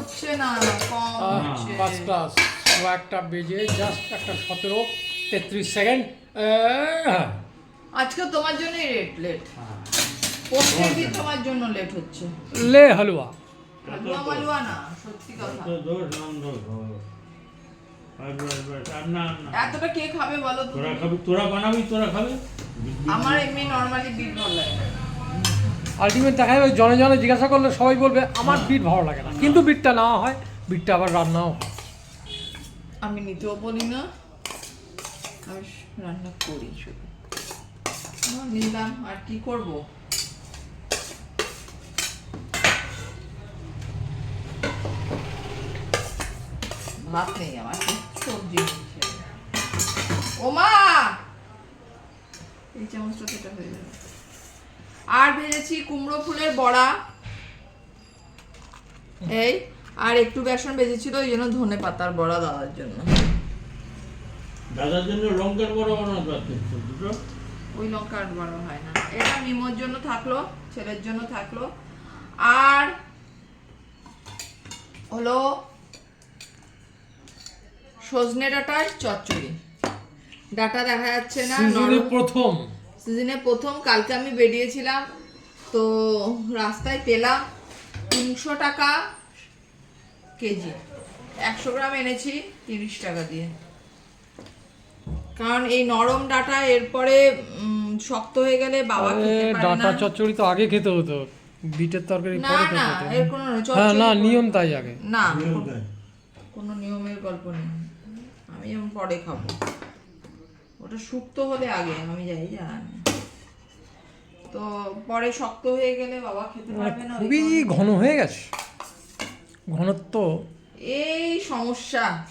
হচ্ছে না কম হচ্ছে। ফার্স্ট ক্লাস একটা বেজে জাস্ট একটা সতেরো তেত্রিশ সেকেন্ড আজকে তোমার জন্যই রেট লেট। প্রত্যেকদিন তোমার জন্য লেট হচ্ছে। লে হালুয়া। হালুয়া মালুয়া না সত্যি কথা। এতটা কে খাবে বলো তোরা খাবি তোরা বানাবি তোরা খাবে? আমার এমনি নর্মালি বিট ভালো লাগে। আলটিমেট দেখা যাবে জনে জনে জিজ্ঞাসা করলে সবাই বলবে আমার বিট ভালো লাগে না। কিন্তু বিটটা নেওয়া হয় বিটটা আবার রান্নাও হয়। আমি নিতেও বলি না রান্না করি শুধু। নিলাম আর কি করব? ভাত নেই আমার সবজি ও মা এই চামচটা সেটা হয়ে যাবে। আর ভেজেছি কুমড়ো ফুলের বড়া। এই আর একটু বেসন ভেজেছিল ওই জন্য ধনে পাতার বড়া দেওয়ার জন্য। দাদার জন্য লঙ্কার বড় বানাতে ওই লঙ্কা আর বড় হয় না। এটা মিমোর জন্য থাকল ছেলের জন্য থাকল। আর হলো সজনে ডাটার চচ্চড়ি। ডাটা দেখা যাচ্ছে না প্রথম। সিজনে প্রথম কালকে আমি বেরিয়েছিলাম তো রাস্তায় পেলাম তিনশো টাকা কেজি। একশো গ্রাম এনেছি তিরিশ টাকা দিয়ে। কারণ এই নরম ডাটা এরপরে শক্ত হয়ে গেলে বাবা খেতে পারে ডাটা চচ্চড়ি তো আগে খেতে হতো। বিটের তরকারি না না এর কোনো হ্যাঁ চচ্চড়ি না নিয়ম তাই আগে। না কোনো নিয়মের গল্প নেই। আমি যেমন পরে খাব। ওটা শুক্তো হলে আগে আমি যাই জানা। তো পরে শক্ত হয়ে গেলে বাবা খেতে পারবে না খুবই ঘন হয়ে গেছে। ঘনত্ব। এই সমস্যা।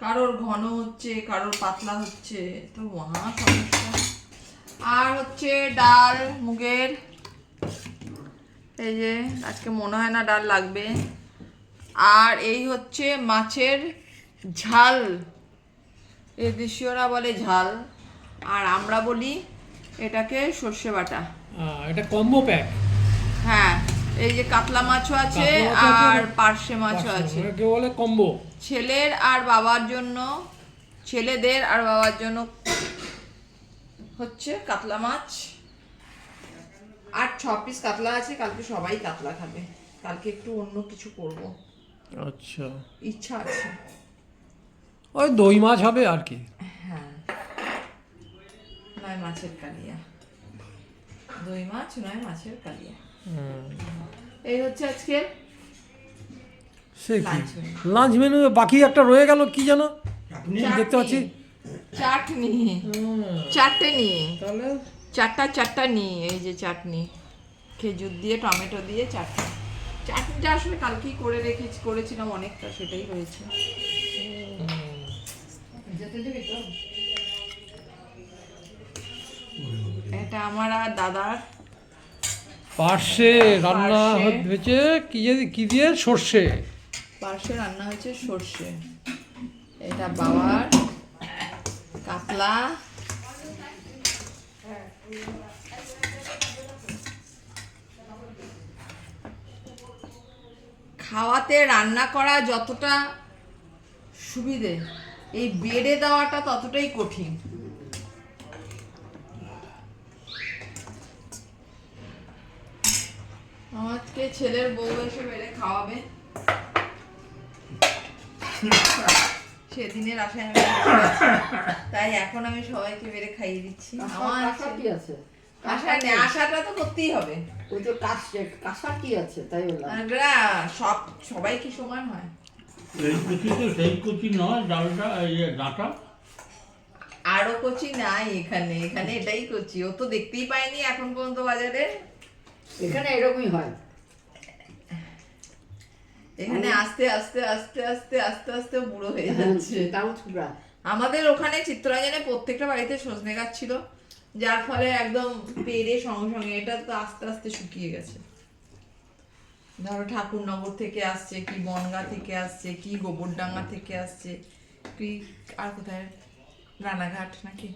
কারোর ঘন হচ্ছে কারোর পাতলা হচ্ছে তো মহা সমস্যা। আর হচ্ছে ডাল মুগের। এই যে আজকে মনে হয় না ডাল লাগবে। আর এই হচ্ছে মাছের ঝাল। এই দেশীয়রা বলে ঝাল আর আমরা বলি এটাকে সর্ষে বাটা। এটা কম্বো প্যাক। হ্যাঁ এই যে কাতলা মাছও আছে কাতলা মাছও আছে, আর পার্শে মাছও আছে। কেউ বলে কম্বো। ছেলের আর বাবার জন্য ছেলেদের আর বাবার জন্য হচ্ছে কাতলা মাছ। আর ছ পিস কাতলা আছে কালকে সবাই কাতলা খাবে। কালকে একটু অন্য কিছু করব। আচ্ছা। ইচ্ছা আছে। ওই দই মাছ হবে আর কি। হ্যাঁ। নয় মাছের কালিয়া। দই মাছ নয় মাছের কালিয়া। হুম। এই হচ্ছে আজকে সে কি? লাঞ্চ মেনু বাকি একটা রয়ে গেল কি জানো দেখতে পাচ্ছি। চাটনি। চারটে নিয়ে তাহলে? চারটা চারটা নিই এই যে চাটনি। খেজুর দিয়ে টমেটো দিয়ে চাটনি। চাটনিটা আসলে কালকেই করে রেখেছি করেছিলাম অনেকটা সেটাই হয়েছে। এটা আমার আর দাদার। পার্শ্বে রান্না। হয়েছে কি যে- কি দিয়ে? সর্ষে। পার্শ্বে রান্না হয়েছে সর্ষে। এটা বাবার। কাতলা। খাওয়াতে রান্না করা যতটা সুবিধে। এই বেড়ে দেওয়াটা ততটাই কঠিন। আমাকে ছেলের বউ এসে বেড়ে খাওয়াবে। সেদিনের আশায় আমি তাই এখন আমি সবাইকে বেড়ে খাইয়ে দিচ্ছি। আমার কাঁসা কি আছে? আশা নেই আশাটা তো করতেই হবে। ওই তো কাশ কি আছে? তাই বললাম। সব সবাই কি সমান হয়? এই কুচি তো সেই কুচি নয় ডালটা এই যে ডাঁটা। আরও কচি নাই এখানে এখানে এটাই কচি। ও তো দেখতেই পাইনি এখন পর্যন্ত বাজারে। এখানে এরকমই হয়। এখানে আস্তে আস্তে আস্তে আস্তে আস্তে আস্তে বুড়ো হয়ে হ্যাঁ, যাচ্ছে। তাও ছুকরা আমাদের ওখানে চিত্তরঞ্জনে প্রত্যেকটা বাড়িতে সজনে গাছ ছিল যার ফলে একদম পেরে সঙ্গে সঙ্গে এটা তো আস্তে আস্তে শুকিয়ে গেছে। ধরো ঠাকুরনগর থেকে আসছে কি বনগা থেকে আসছে কি গোবরডাঙ্গা থেকে আসছে কি আর কোথায়? রানাঘাট নাকি?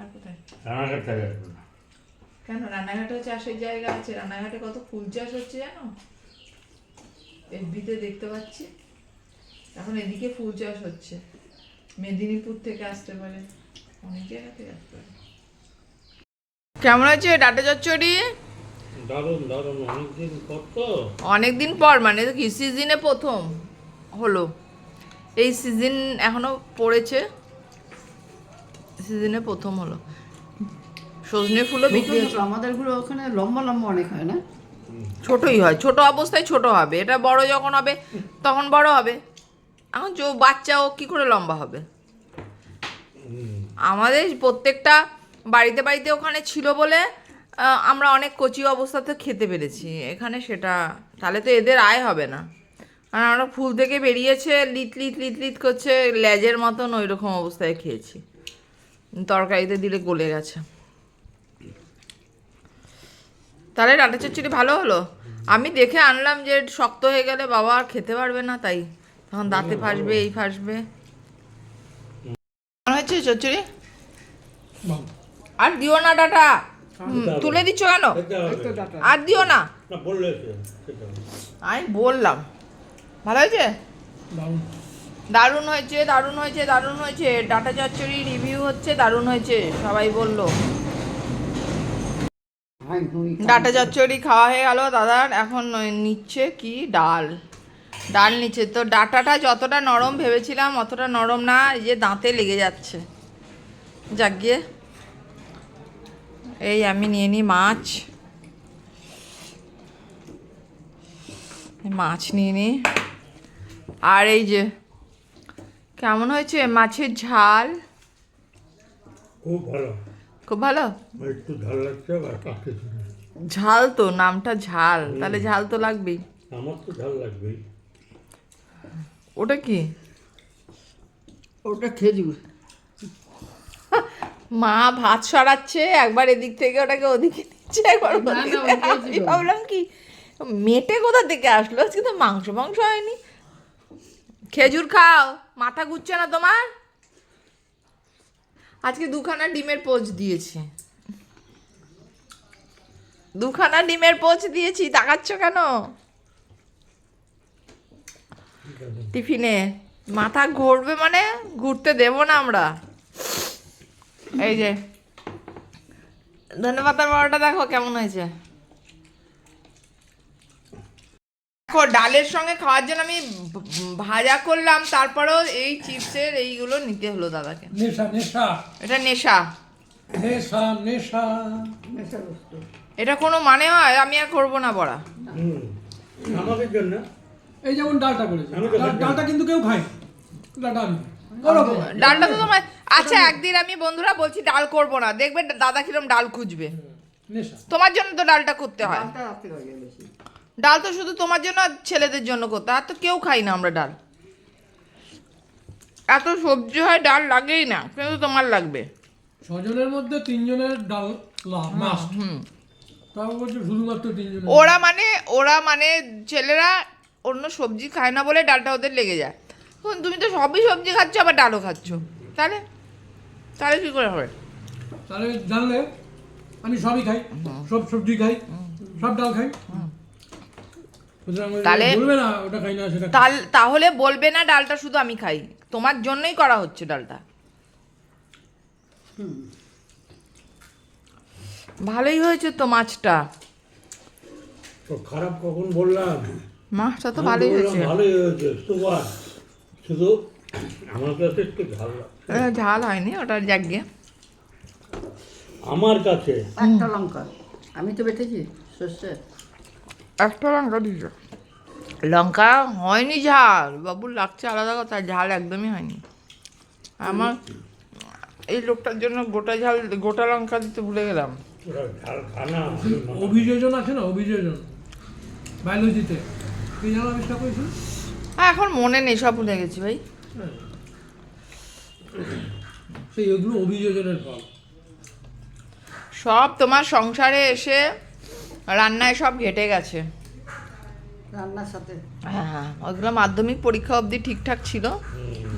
আর কোথায়? রানাঘাট থেকে কেন? রানাঘাটেও চাষের জায়গা আছে। রানাঘাটে কত ফুল চাষ হচ্ছে জানো? এফবিতে দেখতে পাচ্ছি। এখন এদিকে ফুল চাষ হচ্ছে। মেদিনীপুর থেকে আসতে পারে। অনেক জায়গা থেকে আসতে পারে। কেমন আছে? ডাটা চচ্চড়ি। দারুণ দারুণ। অনেকদিন পর তো। অনেকদিন পর মানে কি সিজনে প্রথম হলো। এই সিজন এখনও পড়েছে। সিজনে প্রথম হলো। সজনে ফুলও বিক্রি আমাদেরগুলো ওখানে লম্বা লম্বা অনেক হয় না? ছোটই হয় ছোট অবস্থায় ছোট হবে। এটা বড় যখন হবে তখন বড় হবে। এখন যে বাচ্চা ও কি করে লম্বা হবে? আমাদের প্রত্যেকটা বাড়িতে বাড়িতে ওখানে ছিল বলে আমরা অনেক কচি অবস্থাতে খেতে পেরেছি। এখানে সেটা তাহলে তো এদের আয় হবে না। কারণ আমরা ফুল থেকে বেরিয়েছে লিট লিট লিট লিট করছে লেজের মতন ওই রকম অবস্থায় খেয়েছি। তরকারিতে দিলে গলে গেছে। তাহলে ডাটা চচ্চড়ি ভালো হলো? আমি দেখে আনলাম যে শক্ত হয়ে গেলে বাবা আর খেতে পারবে না তাই। তখন দাঁতে ফাসবে এই ফাসবে। হয়েছে চচ্চড়ি? আর দিও না ডাটা। তুলে দিচ্ছ কেন? আর দিও না। আমি বললাম। ভালো হয়েছে? দারুণ। হয়েছে দারুণ হয়েছে দারুণ হয়েছে। ডাটা চচ্চড়ি রিভিউ হচ্ছে দারুণ হয়েছে সবাই বলল। ডাটা চচ্চড়ি খাওয়া হয়ে গেল দাদার এখন নিচ্ছে কি? ডাল। ডাল নিচ্ছে। তো ডাটাটা যতটা নরম ভেবেছিলাম অতটা নরম না এই যে দাঁতে লেগে যাচ্ছে। যাক গিয়ে। এই আমি নিয়ে নিই মাছ। মাছ নিয়ে নিই। আর এই যে কেমন হয়েছে মাছের ঝাল? খুব ভালো। খুব ভালো? একটু ঝাল লাগছে আর কাকে ঝাল তো নামটা ঝাল। তাহলে ঝাল তো লাগবেই। আমার তো ঝাল লাগবেই। ওটা কি? ওটা খেজুর। মা ভাত সরাচ্ছে একবার এদিক থেকে ওটাকে ওদিকে দিচ্ছে একবার আমি ভাবলাম কি মেটে কোথা থেকে আসলো? আজকে তো মাংস মাংস হয়নি। খেজুর খাও মাথা ঘুরছে না তোমার? আজকে দুখানা ডিমের পোচ দিয়েছি। দুখানা ডিমের পোচ দিয়েছি তাকাচ্ছ কেন? টিফিনে মাথা ঘুরবে মানে? ঘুরতে দেবো না আমরা। এই যে। ধন্যবাদ বড়টা দেখো কেমন হয়েছে। দেখো ডালের সঙ্গে খাওয়ার জন্য আমি ভাজা করলাম তারপরেও এই চিপসের এইগুলো নিতে হলো দাদাকে। নেশা নেশা। এটা নেশা। নেশা নেশা। নেশা এটা কোনো মানে হয়? আমি আর করব না বড়া। আমাদের জন্য। এই যেমন ডালটা করেছে। আমি। ডালটা কিন্তু কেউ খায় না ডাল নেই। ওরকম ডালটা তো তোমার আচ্ছা একদিন আমি বন্ধুরা বলছি ডাল করব না। দেখবে দাদা কিরম ডাল খুঁজবে। তোমার জন্য তো ডালটা করতে হয়। ডাল তো শুধু তোমার জন্য আর ছেলেদের জন্য করতে আর তো কেউ খাই না আমরা ডাল। এত সবজি হয় ডাল লাগেই না। কিন্তু তোমার লাগবে। ছজনের মধ্যে তিনজনের ডাল মাস্ট হুম শুধুমাত্র তিনজনের। ওরা মানে ওরা মানে ছেলেরা অন্য সবজি খায় না বলে ডালটা ওদের লেগে যায়। তুমি তো সবই সবজি খাচ্ছ আবার ডালও খাচ্ছ। তাহলে? তাহলে কি করে হবে? তাহলে জানলে আমি সবই খাই সব সবজি খাই সব ডাল খাই। তাহলে- তাহলে বলবে না ডালটা শুধু আমি খাই। তোমার জন্যই করা হচ্ছে ডালটা। ভালোই হয়েছে তো মাছটা। খারাপ কখন বললাম? মাছটা তো ভালোই হয়েছে। ভালোই হয়েছে সুপার শুধু আমার কাছে একটু ঝাল ঝাল হয়নি ওটা যাক গিয়ে আমার কাছে একটা লঙ্কা। আমি তো বেটেছি সর্ষে। একটা লঙ্কা দিয়েছ? লঙ্কা হয়নি ঝাল বাবুর লাগছে আলাদা কথা ঝাল একদমই হয়নি। আমার এই লোকটার জন্য গোটা ঝাল গোটা লঙ্কা দিতে ভুলে গেলাম। ওরা ঝাল খানা অভিযোজন আছে না অভিযোজন। বায়োলজিতে কি জানো আবিষ্কার করেছিল? হ্যাঁ এখন মনে নেই সব ভুলে গেছি ভাই। সেই ওগুলো অভিযোজনের ফল। সব তোমার সংসারে এসে রান্নায় সব ঘেটে গেছে। রান্নার সাথে। হ্যাঁ হ্যাঁ ওইগুলো মাধ্যমিক পরীক্ষা অবধি ঠিকঠাক ছিল।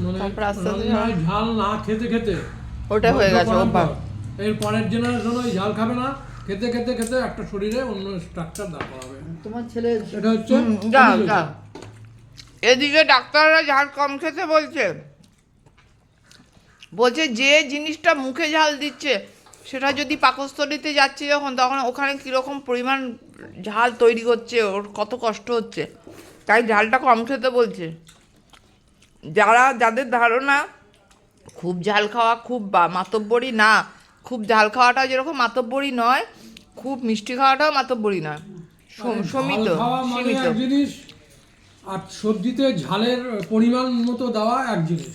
মানে তারপর আস্তে আস্তে ঝাল না খেতে খেতে। ওটা হয়ে গেছে অভ্যাস। এর পরের জেনারেশন ওই ঝাল খাবে না খেতে খেতে খেতে একটা শরীরে অন্য স্ট্রাকচার দাঁড় করাবে। তোমার ছেলে এটা হচ্ছে হুম, যাও অভিযোজন। যাও এদিকে ডাক্তাররা ঝাল কম খেতে বলছে। বলছে যে জিনিসটা মুখে ঝাল দিচ্ছে সেটা যদি পাকস্থলিতে যাচ্ছে যখন তখন ওখানে কীরকম পরিমাণ ঝাল তৈরি হচ্ছে ওর কত কষ্ট হচ্ছে। তাই ঝালটা কম খেতে বলছে। যারা যাদের ধারণা খুব ঝাল খাওয়া খুব বা- মাতব্বরি না। খুব ঝাল খাওয়াটা যেরকম মাতব্বরি নয় খুব মিষ্টি খাওয়াটাও মাতব্বরি নয়। সম- সীমিত মানে সীমিত। আর সবজিতে ঝালের পরিমাণ মতো দেওয়া এক জিনিস।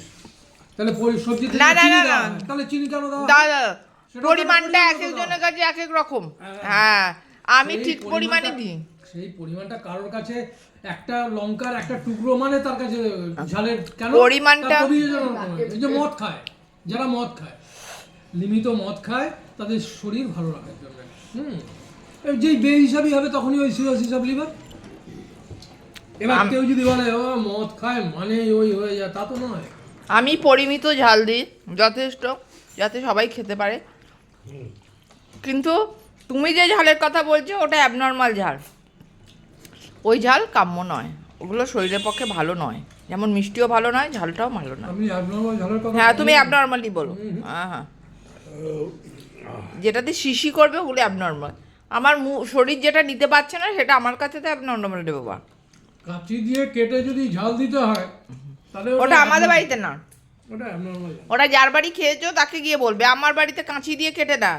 তাহলে সবজিতে না, না, না, তাহলে চিনি কেন দেওয়া? দাদা পরিমাণটা এক একজনের কাছে এক এক রকম। হ্যাঁ। হ্যাঁ আমি ঠিক পরিমাণে দিই। সেই পরিমাণটা কারোর কাছে একটা লঙ্কার একটা টুকরো মানে তার কাছে ঝালের কেন? পরিমাণটা- এই যে মদ খায় যারা মদ খায় লিমিত মদ খায় তাদের শরীর ভালো রাখার জন্য। হুম। এই যেই বে হিসাবই হবে তখনই ওই সিরোস হিসাব লিভার এবার কেউ যদি বলে ও মদ খায় মানে ওই হয়ে যায় তা তো নয়। আমি পরিমিত ঝাল দিই যথেষ্ট যাতে সবাই খেতে পারে। কিন্তু তুমি যে ঝালের কথা বলছো ওটা অ্যাবনর্মাল ঝাল। ওই ঝাল কাম্য নয়। ওগুলো শরীরের পক্ষে ভালো নয়। যেমন মিষ্টিও ভালো নয় ঝালটাও ভালো নয়। হ্যাঁ তুমি। অ্যাবনর্মালি বলো। হ্যাঁ হ্যাঁ। যেটাতে শিশি করবে ওগুলো অ্যাবনর্মাল আমার মু- শরীর যেটা নিতে পারছে না সেটা আমার কাছে তো অ্যাবনর্মাল দেবো বা। কাঁচি দিয়ে কেটে যদি ঝাল দিতে হয় তাহলে ওটা আমাদের বাড়িতে না। ওটা abnormal। ওরা যার বাড়ি খেয়েছো তাকে গিয়ে বলবে আমার বাড়িতে কাঁচি দিয়ে কেটে না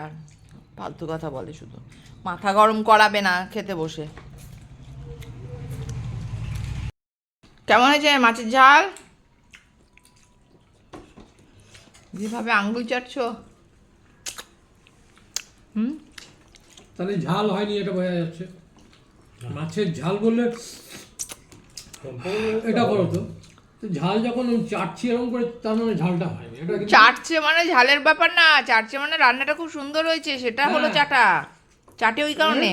ফালতু কথা বলে শুধু। মাথা গরম করাবে না খেতে বসে। কেমন হয়েছে মাছের ঝাল? যেভাবে আঙ্গুল চাটছো। হুম? তাহলে ঝাল হয়নি এটা বোঝা যাচ্ছে। মাছের ঝাল বললে এটা করো তো। ঝাল যখন চাটছি এরকম করে তার মানে ঝালটা হয়নি চাটছে মানে ঝালের ব্যাপার না চাটছে মানে রান্নাটা খুব সুন্দর হয়েছে সেটা হলো হ্যাঁ। চাটা। চাটে ওই কারণে।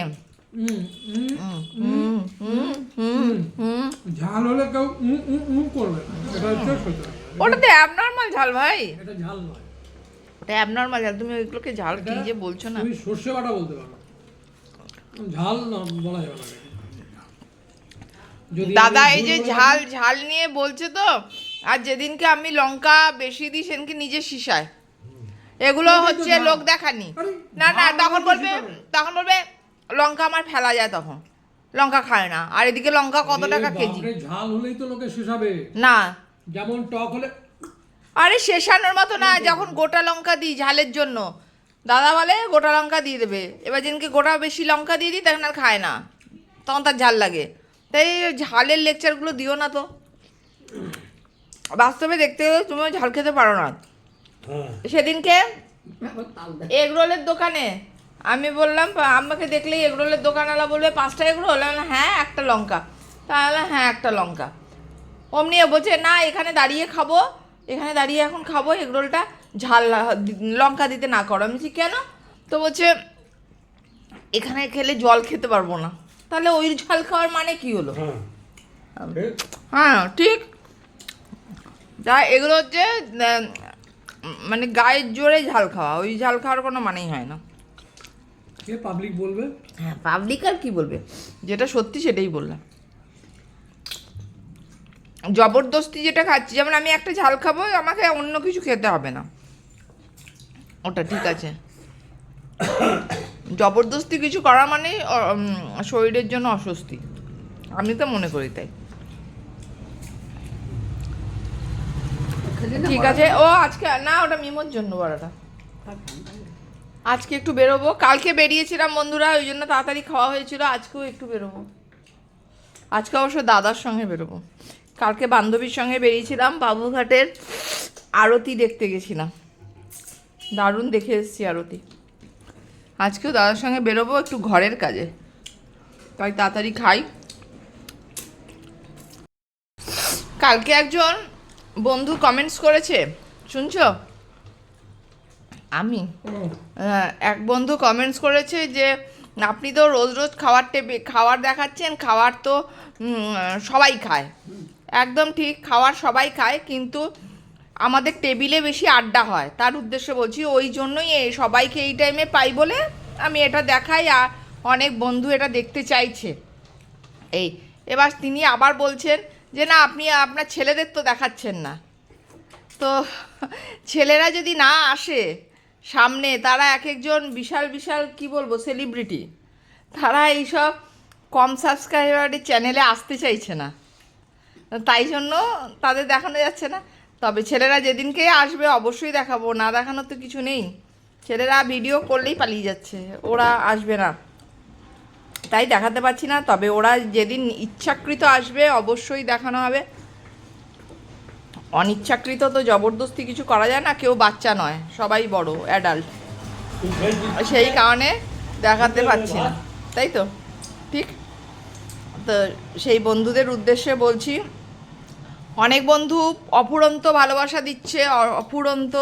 হুম, হুম, হুম হুম হুম হুম। ঝাল হলে কেউ করবে না। এটা হচ্ছে সত্য ওটা তো অ্যাবনর্মাল ঝাল ভাই। এটা ঝাল নয়। ওটা অ্যাবনর্মাল ঝাল তুমি ওইগুলোকে ঝাল কি যে বলছো না। তুমি সর্ষে বাটা বলতে পারো। ঝাল না বলা যাবে না। দাদা এই যে ঝাল ঝাল নিয়ে বলছে তো আর যেদিনকে আমি লঙ্কা বেশি দিই সেদিনকে নিজে শিশায় এগুলো হচ্ছে লোক দেখানি না না তখন বলবে তখন বলবে লঙ্কা আমার ফেলা যায় তখন। লঙ্কা খায় না। আর এদিকে লঙ্কা কত টাকা কেজি? ঝাল হলেই তো লোকে শেষাবে না। যেমন টক হলে আরে শেষানোর মতো না যখন গোটা লঙ্কা দিই ঝালের জন্য। দাদা বলে গোটা লঙ্কা দিয়ে দেবে। এবার যেদিনকে গোটা বেশি লঙ্কা দিয়ে দিই তখন আর খায় না। তখন তার ঝাল লাগে। তাই ঝালের লেকচারগুলো দিও না তো। বাস্তবে দেখতে গেলে তুমিও ঝাল খেতে পারো না। হ্যাঁ। সেদিনকে আবার তাল দেয়। এগ রোলের দোকানে আমি বললাম আমাকে দেখলেই এগ রোলের দোকানওয়ালা বলবে পাঁচটা এগরোল? বললাম, হ্যাঁ একটা লঙ্কা। তাহলে হ্যাঁ একটা লঙ্কা। অমনি বলছে না এখানে দাঁড়িয়ে খাব। এখানে দাঁড়িয়ে এখন খাব এগরোলটা। ঝাল লঙ্কা দিতে না করো। আমি বলছি কেন? তো বলছে এখানে খেলে জল খেতে পারব না। তাহলে ওই ঝাল খাওয়ার মানে কি হলো? হ্যাঁ ঠিক। যা এগুলো হচ্ছে মানে গায়ের জোরে ঝাল খাওয়া। ওই ঝাল খাওয়ার কোনো মানেই হয় না। কে পাবলিক বলবে? হ্যাঁ পাবলিক আর কি বলবে? যেটা সত্যি সেটাই বললাম। জবরদস্তি যেটা খাচ্ছি যেমন আমি একটা ঝাল খাব আমাকে অন্য কিছু খেতে হবে না। ওটা ঠিক আছে। জবরদস্তি কিছু করা মানে শরীরের জন্য অস্বস্তি। আমি তো মনে করি তাই। ঠিক আছে ও আজকে না ওটা মিমোর জন্য বড়াটা। আজকে একটু বেরোবো। কালকে বেরিয়েছিলাম বন্ধুরা ওই জন্য তাড়াতাড়ি খাওয়া হয়েছিল আজকেও একটু বেরোবো। আজকে অবশ্য দাদার সঙ্গে বেরোবো। কালকে বান্ধবীর সঙ্গে বেরিয়েছিলাম বাবুঘাটের আরতি দেখতে গেছিলাম। দারুণ দেখে এসেছি আরতি। আজকেও দাদার সঙ্গে বেরোবো একটু ঘরের কাজে। তাই তাড়াতাড়ি খাই। কালকে একজন বন্ধু কমেন্টস করেছে, শুনছো? আমি? এক বন্ধু কমেন্টস করেছে যে, আপনি তো রোজ রোজ খাওয়ার টেবে খাওয়ার দেখাচ্ছেন, খাওয়ার তো সবাই খায়। একদম ঠিক, খাওয়ার সবাই খায়, কিন্তু আমাদের টেবিলে বেশি আড্ডা হয়। তার উদ্দেশ্যে বলছি, ওই জন্যই সবাইকে এই টাইমে পাই বলে আমি এটা দেখাই আর অনেক বন্ধু এটা দেখতে চাইছে। এই, এবার তিনি আবার বলছেন যে, না, আপনি, আপনার ছেলেদের তো দেখাচ্ছেন না। তো ছেলেরা যদি না আসে সামনে, তারা এক একজন বিশাল বিশাল কি বলব সেলিব্রিটি তারা এইসব কম সাবস্ক্রাইবারের চ্যানেলে আসতে চাইছে না। তাই জন্য তাদের দেখানো যাচ্ছে না। তবে ছেলেরা যেদিনকে আসবে অবশ্যই দেখাবো, না দেখানোর তো কিছু নেই। ছেলেরা ভিডিও করলেই পালিয়ে যাচ্ছে, ওরা আসবে না। তাই দেখাতে পারছি না, তবে ওরা যেদিন ইচ্ছাকৃত আসবে অবশ্যই দেখানো হবে। অনিচ্ছাকৃত তো জবরদস্তি কিছু করা যায় না, কেউ বাচ্চা নয়, সবাই বড় অ্যাডাল্ট সেই কারণে দেখাতে পারছি না, তাই তো? ঠিক? তো সেই বন্ধুদের উদ্দেশ্যে বলছি অনেক বন্ধু অফুরন্ত ভালোবাসা দিচ্ছে অফুরন্ত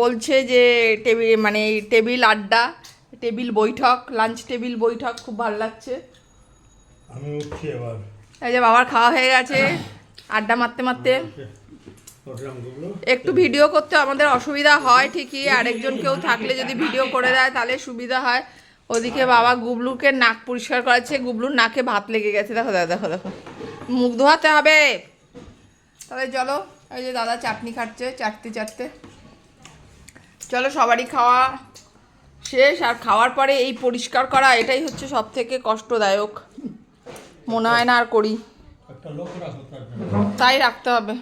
বলছে যে টেবিল মানে টেবিল আড্ডা টেবিল বৈঠক লাঞ্চ টেবিল বৈঠক খুব ভালো লাগছে। আমি উঠছি এবার। এই যে বাবার খাওয়া হয়ে গেছে আড্ডা মারতে মারতে। একটু ভিডিও করতে আমাদের অসুবিধা হয় ঠিকই আরেকজন কেউ থাকলে যদি ভিডিও করে দেয় তাহলে সুবিধা হয়। ওদিকে বাবা গুবলুকে নাক পরিষ্কার করাচ্ছে গুবলুর নাকে ভাত লেগে গেছে। দেখো দেখো দেখো দেখো। মুখ ধোয়াতে হবে। তাহলে চলো এই যে দাদা চাটনি খাচ্ছে চাটতে চাটতে। চলো সবারই খাওয়া শেষ আর খাওয়ার পরে এই পরিষ্কার করা এটাই হচ্ছে সব থেকে কষ্টদায়ক। মনে হয় না আর করি। তাই রাখতে হবে।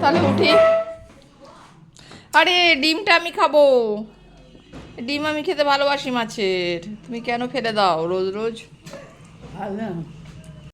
তাহলে উঠি। আরে ডিমটা আমি খাব। ডিম আমি খেতে ভালোবাসি মাছের। তুমি কেন ফেলে দাও? রোজ রোজ। ভালো।